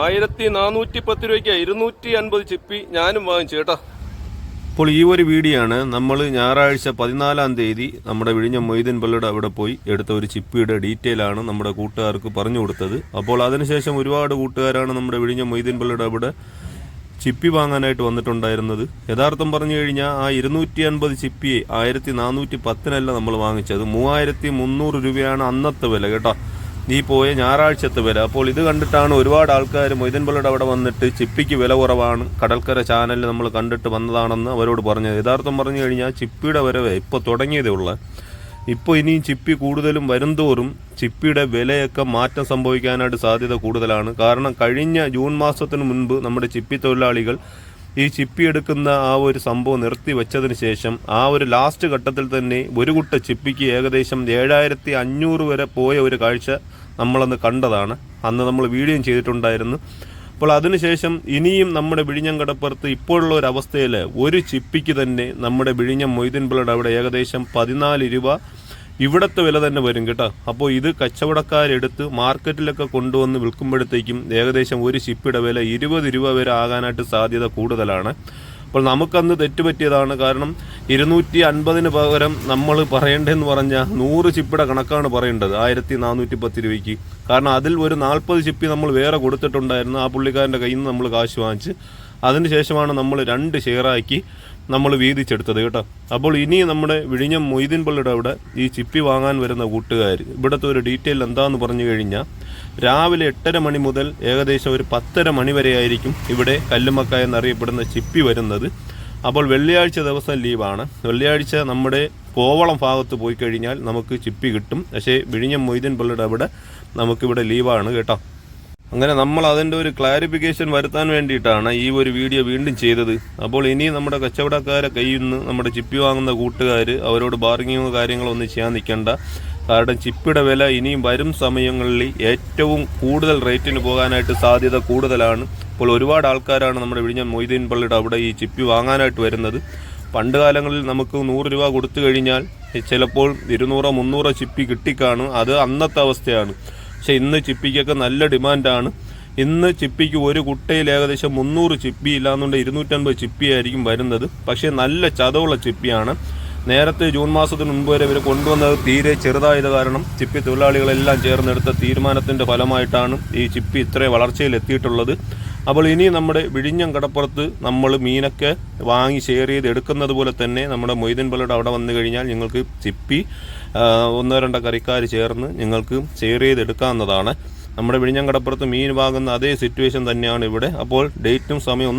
ആയിരത്തി നാനൂറ്റി പത്ത് രൂപയ്ക്ക് ഇരുന്നൂറ്റി അൻപത് ചിപ്പി ഞാനും വാങ്ങിച്ചു കേട്ടോ. അപ്പോൾ ഈ ഒരു വീഡിയോ ആണ് നമ്മൾ ഞായറാഴ്ച പതിനാലാം തീയതി നമ്മുടെ വിഴിഞ്ഞ മൊയ്തീൻ പള്ളിയുടെ അവിടെ പോയി എടുത്ത ഒരു ചിപ്പിയുടെ ഡീറ്റെയിൽ ആണ് നമ്മുടെ കൂട്ടുകാർക്ക് പറഞ്ഞു കൊടുത്തത്. അപ്പോൾ അതിനുശേഷം ഒരുപാട് കൂട്ടുകാരാണ് നമ്മുടെ വിഴിഞ്ഞ മൊയ്തീൻ പള്ളിയുടെ അവിടെ ചിപ്പി വാങ്ങാനായിട്ട് വന്നിട്ടുണ്ടായിരുന്നത്. യഥാർത്ഥം പറഞ്ഞു കഴിഞ്ഞാൽ ആ ഇരുന്നൂറ്റി അൻപത് ചിപ്പിയെ ആയിരത്തി നാനൂറ്റി പത്തിനല്ല നമ്മൾ വാങ്ങിച്ചത്. മൂവായിരത്തി മുന്നൂറ് രൂപയാണ് അന്നത്തെ വില കേട്ടോ. ഈ പോയ ഞായറാഴ്ചത്തെ വില. അപ്പോൾ ഇത് കണ്ടിട്ടാണ് ഒരുപാട് ആൾക്കാർ മൊയ്തൻപള്ളിയുടെ അവിടെ വന്നിട്ട് ചിപ്പിക്ക് വില കുറവാണ്. കടൽക്കര ചാനലിൽ നമ്മൾ കണ്ടിട്ട് വന്നതാണെന്ന് അവരോട് പറഞ്ഞത്. യഥാർത്ഥം പറഞ്ഞു കഴിഞ്ഞാൽ ചിപ്പിയുടെ വരവ് ഇപ്പോൾ തുടങ്ങിയതേ ഉള്ള. ഇപ്പോൾ ഇനിയും ചിപ്പി കൂടുതലും വരുംതോറും ചിപ്പിയുടെ വിലയൊക്കെ മാറ്റം സംഭവിക്കാനായിട്ട് സാധ്യത കൂടുതലാണ്. കാരണം കഴിഞ്ഞ ജൂൺ മാസത്തിന് മുൻപ് നമ്മുടെ ചിപ്പി തൊഴിലാളികൾ ഈ ചിപ്പി എടുക്കുന്ന ആ ഒരു സംഭവം നിർത്തി വെച്ചതിന് ശേഷം ആ ഒരു ലാസ്റ്റ് ഘട്ടത്തിൽ തന്നെ ഒരു കുട്ട ചിപ്പിക്ക് ഏകദേശം ഏഴായിരത്തി അഞ്ഞൂറ് വരെ പോയ ഒരു കാഴ്ച നമ്മളന്ന് കണ്ടതാണ്. അന്ന് നമ്മൾ വീഡിയോ ചെയ്തിട്ടുണ്ടായിരുന്നു. അപ്പോൾ അതിനുശേഷം ഇനിയും നമ്മുടെ വിഴിഞ്ഞം കടപ്പുറത്ത് ഇപ്പോഴുള്ള ഒരു അവസ്ഥയിൽ ഒരു ചിപ്പിക്ക് തന്നെ നമ്മുടെ വിഴിഞ്ഞം മൊയ്തീൻ പിള്ളയുടെ അവിടെ ഏകദേശം പതിനാല് രൂപ ഇവിടത്തെ വില തന്നെ വരും കേട്ടോ. അപ്പോൾ ഇത് കച്ചവടക്കാരെടുത്ത് മാർക്കറ്റിലൊക്കെ കൊണ്ടുവന്ന് വിൽക്കുമ്പോഴത്തേക്കും ഏകദേശം ഒരു ചിപ്പിയുടെ വില ഇരുപത് രൂപ വരെ ആകാനായിട്ട് സാധ്യത കൂടുതലാണ്. അപ്പോൾ നമുക്കന്ന് തെറ്റുപറ്റിയതാണ് കാരണം ഇരുന്നൂറ്റി അൻപതിന് പകരം നമ്മൾ പറയേണ്ടതെന്ന് പറഞ്ഞാൽ നൂറ് ചിപ്പിയുടെ കണക്കാണ് പറയേണ്ടത് ആയിരത്തി നാനൂറ്റി പത്ത് രൂപയ്ക്ക്. കാരണം അതിൽ ഒരു നാൽപ്പത് ചിപ്പി നമ്മൾ വേറെ കൊടുത്തിട്ടുണ്ടായിരുന്നു ആ പുള്ളിക്കാരന്റെ കയ്യിൽ നിന്ന് നമ്മൾ കാശ് വാങ്ങിച്ച്. അതിനുശേഷമാണ് നമ്മൾ രണ്ട് ഷെയറാക്കി നമ്മൾ വീതിച്ചെടുത്തത് കേട്ടോ. അപ്പോൾ ഇനി നമ്മുടെ വിഴിഞ്ഞം മൊയ്തീൻ പള്ളിയുടെ അവിടെ ഈ ചിപ്പി വാങ്ങാൻ വരുന്ന കൂട്ടുകാർ ഇവിടുത്തെ ഒരു ഡീറ്റെയിൽ എന്താണെന്ന് പറഞ്ഞു കഴിഞ്ഞാൽ രാവിലെ എട്ടര മണി മുതൽ ഏകദേശം ഒരു പത്തര മണി വരെ ആയിരിക്കും ഇവിടെ കല്ലുമക്ക എന്നറിയപ്പെടുന്ന ചിപ്പി വരുന്നത്. അപ്പോൾ വെള്ളിയാഴ്ച ദിവസം ലീവാണ്. വെള്ളിയാഴ്ച നമ്മുടെ കോവളം ഭാഗത്ത് പോയി കഴിഞ്ഞാൽ നമുക്ക് ചിപ്പി കിട്ടും. പക്ഷേ വിഴിഞ്ഞം മൊയ്തീൻ പള്ളിയുടെ അവിടെ നമുക്കിവിടെ ലീവാണ് കേട്ടോ. അങ്ങനെ നമ്മൾ അതിന്റെ ഒരു ക്ലാരിഫിക്കേഷൻ വരുത്താൻ വേണ്ടിയിട്ടാണ് ഈ ഒരു വീഡിയോ വീണ്ടും ചെയ്തത്. അപ്പോൾ ഇനി നമ്മുടെ കച്ചവടക്കാരെ കയ്യിൽ നിന്ന് നമ്മുടെ ചിപ്പി വാങ്ങുന്ന കൂട്ടുകാർ അവരോട് ബാർഗിങ്ങോ കാര്യങ്ങളോ ഒന്നും ചെയ്യാൻ നിൽക്കണ്ട. കാരണം ചിപ്പിയുടെ വില ഇനിയും വരും സമയങ്ങളിൽ ഏറ്റവും കൂടുതൽ റേറ്റിന് പോകാനായിട്ട് സാധ്യത കൂടുതലാണ്. ഇപ്പോൾ ഒരുപാട് ആൾക്കാരാണ് നമ്മുടെ വിഴിഞ്ഞ മൊയ്തീൻ പള്ളിയുടെ അവിടെ ഈ ചിപ്പി വാങ്ങാനായിട്ട് വരുന്നത്. പണ്ട് കാലങ്ങളിൽ നമുക്ക് നൂറ് രൂപ കൊടുത്തു കഴിഞ്ഞാൽ ചിലപ്പോൾ ഇരുന്നൂറോ മുന്നൂറോ ചിപ്പി കിട്ടിക്കാണും. അത് അന്നത്തെ അവസ്ഥയാണ്. പക്ഷേ ഇന്ന് ചിപ്പിക്കൊക്കെ നല്ല ഡിമാൻഡാണ്. ഇന്ന് ചിപ്പിക്ക് ഒരു കുട്ടയിൽ ഏകദേശം മുന്നൂറ് ചിപ്പി ഇല്ലാന്നുണ്ടെങ്കിൽ ഇരുന്നൂറ്റൻപത് ചിപ്പി ആയിരിക്കും വരുന്നത്. പക്ഷേ നല്ല ചതവുള്ള ചിപ്പിയാണ്. നേരത്തെ ജൂൺ മാസത്തിന് മുൻപ് വരെ ഇവർ കൊണ്ടുവന്നത് തീരെ ചെറുതായത് കാരണം ചിപ്പി തൊഴിലാളികളെല്ലാം ചേർന്നെടുത്ത തീരുമാനത്തിന്റെ ഫലമായിട്ടാണ് ഈ ചിപ്പി ഇത്രയും വളർച്ചയിൽ എത്തിയിട്ടുള്ളത്. അപ്പോൾ ഇനി നമ്മുടെ വിഴിഞ്ഞം കടപ്പുറത്ത് നമ്മൾ മീനൊക്കെ വാങ്ങി ഷെയർ ചെയ്ത് എടുക്കുന്നത് പോലെ തന്നെ നമ്മുടെ മൊയ്തീൻ പള്ളിയുടെ അവിടെ വന്നു കഴിഞ്ഞാൽ നിങ്ങൾക്ക് ചിപ്പി ഒന്നോ രണ്ടോ കറിക്കാർ ചേർന്ന് നിങ്ങൾക്ക് ഷെയർ ചെയ്ത് എടുക്കാവുന്നതാണ്. നമ്മുടെ വിഴിഞ്ഞം കടപ്പുറത്ത് മീൻ വാങ്ങുന്ന അതേ സിറ്റുവേഷൻ തന്നെയാണ് ഇവിടെ. അപ്പോൾ ഡേറ്റും സമയം